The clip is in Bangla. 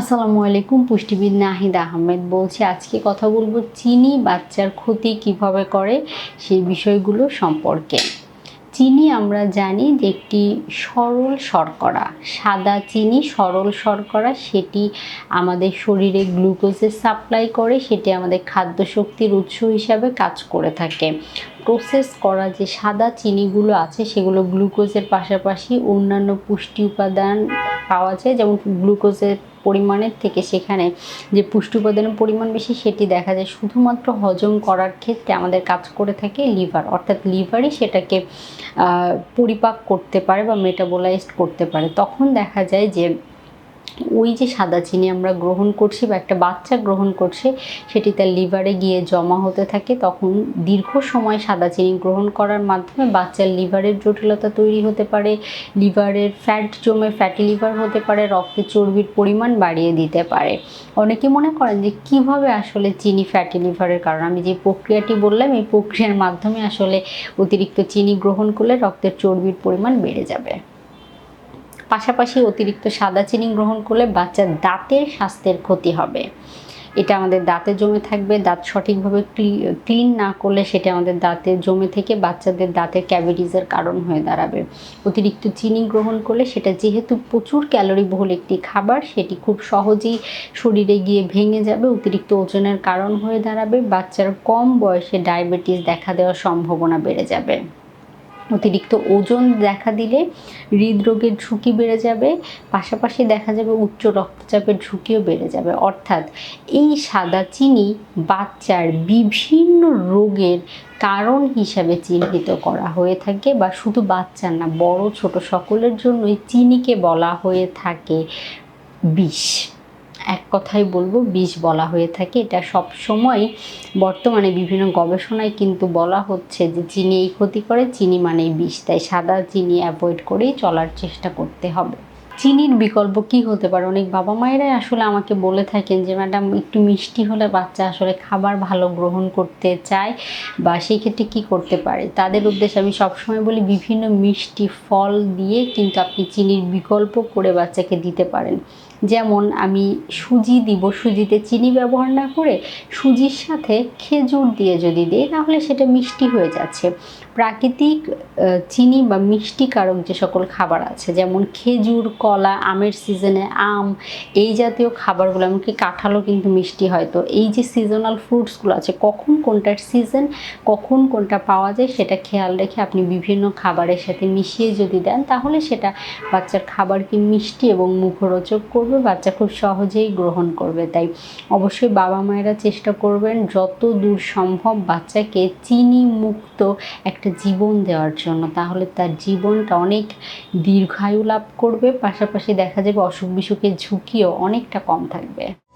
আসসালামু আলাইকুম, পুষ্টিবিদ নাহিদ আহমেদ বলছি, আজকে কথা বলব চিনি বাচ্চার ক্ষতি কীভাবে করে সেই বিষয়গুলো সম্পর্কে। চিনি আমরা জানি যে একটি সরল শর্করা, সাদা চিনি সরল শর্করা, সেটি আমাদের শরীরে গ্লুকোজের সাপ্লাই করে, সেটি আমাদের খাদ্য শক্তির উৎস হিসাবে কাজ করে থাকে। প্রসেস করা যে সাদা চিনিগুলো আছে, সেগুলো গ্লুকোজের পাশাপাশি অন্যান্য পুষ্টি উপাদান পাওয়া যায়, যেমন গ্লুকোজের পরিমাণের থেকে সেখানে যে পুষ্টি উপাদানের পরিমাণ বেশি সেটি দেখা যায়। শুধুমাত্র হজম করার ক্ষেত্রে আমাদের কাজ করে থাকে লিভার। অর্থাৎ লিভারই সেটাকে পরিপাক করতে পারে বা মেটাবোলাইজড করতে পারে। তখন দেখা যায় যে ওই যে সাদা চিনি আমরা গ্রহণ করছি বা একটা বাচ্চা গ্রহণ করছে, সেটি তার লিভারে গিয়ে জমা হতে থাকে। তখন দীর্ঘ সময় সাদা চিনি গ্রহণ করার মাধ্যমে বাচ্চার লিভারের জটিলতা তৈরি হতে পারে লিভারের ফ্যাট জমে ফ্যাটি লিভার হতে পারে, রক্তে চর্বির পরিমাণ বাড়িয়ে দিতে পারে। অনেকে মনে করেন যে, কীভাবে আসলে চিনি ফ্যাটি লিভারের কারণ? আমি যে প্রক্রিয়াটি বললাম, এই প্রক্রিয়ার মাধ্যমে আসলে অতিরিক্ত চিনি গ্রহণ করলে রক্তের চর্বির পরিমাণ বেড়ে যাবে। পাশাপাশি অতিরিক্ত সাদা চিনি গ্রহণ করলে বাচ্চার দাঁতের স্বাস্থ্যের ক্ষতি হবে। এটা আমাদের দাঁতে জমে থাকবে, দাঁত সঠিকভাবে ক্লিন না করলে সেটা আমাদের দাঁতে জমে থেকে বাচ্চাদের দাঁতের ক্যাভিটিসের কারণ হয়ে দাঁড়াবে। অতিরিক্ত চিনি গ্রহণ করলে সেটা যেহেতু প্রচুর ক্যালোরি বহুল একটি খাবার, সেটি খুব সহজেই শরীরে গিয়ে ভেঙে যাবে, অতিরিক্ত ওজনের কারণ হয়ে দাঁড়াবে, বাচ্চার কম বয়সে ডায়াবেটিস দেখা দেওয়ার সম্ভাবনা বেড়ে যাবে। অতিরিক্ত ওজন দেখা দিলে হৃদরোগের ঝুঁকি বেড়ে যাবে, পাশাপাশি দেখা যাবে উচ্চ রক্তচাপের ঝুঁকিও বেড়ে যাবে। অর্থাৎ এই সাদা চিনি বাচ্চার বিভিন্ন রোগের কারণ হিসাবে চিহ্নিত করা হয়ে থাকে বা শুধু বাচ্চার না, বড় ছোট সকলের জন্যই চিনিকে বলা হয়ে থাকে বিষ। এক কথায় বলব, বিষ বলা হয়ে থাকে। এটা সব সময় বর্তমানে বিভিন্ন গবেষণায় কিন্তু বলা হচ্ছে যে, চিনি এই ক্ষতি করে, চিনি মানেই বিষ। তাই সাদা চিনি অ্যাভয়েড করেই চলার চেষ্টা করতে হবে। চিনির বিকল্প কি হতে পারে? অনেক বাবা মায়েরাই আসলে আমাকে বলে থাকেন যে, ম্যাডাম, একটু মিষ্টি হলে বাচ্চা আসলে খাবার ভালো গ্রহণ করতে চায় বা সেই ক্ষেত্রে কী করতে পারে? তাদের উদ্দেশ্যে আমি সবসময় বলি, বিভিন্ন মিষ্টি ফল দিয়ে কিন্তু আপনি চিনির বিকল্প করে বাচ্চাকে দিতে পারেন। যেমন আমি সুজি দিব, সুজিতে চিনি ব্যবহার না করে সুজির সাথে খেজুর দিয়ে যদি দিই, তাহলে সেটা মিষ্টি হয়ে যাচ্ছে। প্রাকৃতিক চিনি বা মিষ্টি কারক যে সকল খাবার আছে, যেমন খেজুর, কলা, আমের সিজনে আম, এই জাতীয় খাবারগুলো, এমনকি কাঁঠালও কিন্তু মিষ্টি হয়। তো এই যে সিজনাল ফ্রুটসগুলো আছে, কখন কোনটার সিজন কখন কোনটা পাওয়া যায়, সেটা খেয়াল রেখে আপনি বিভিন্ন খাবারের সাথে মিশিয়ে যদি দেন, তাহলে সেটা বাচ্চার খাবারকে মিষ্টি এবং মুখরোচক করবে। বাচ্চা খুব সহজেই গ্রহণ করবে। তাই অবশ্যই বাবা মায়েরা চেষ্টা করবেন যত দূর সম্ভব বাচ্চাকে চিনি মুক্ত একটা জীবন দেওয়ার জন্য। তাহলে তার জীবনটা অনেক দীর্ঘায়ু লাভ করবে, পাশাপাশি দেখা যাবে অসুখ বিসুখের ঝুঁকিও অনেকটা কম থাকবে।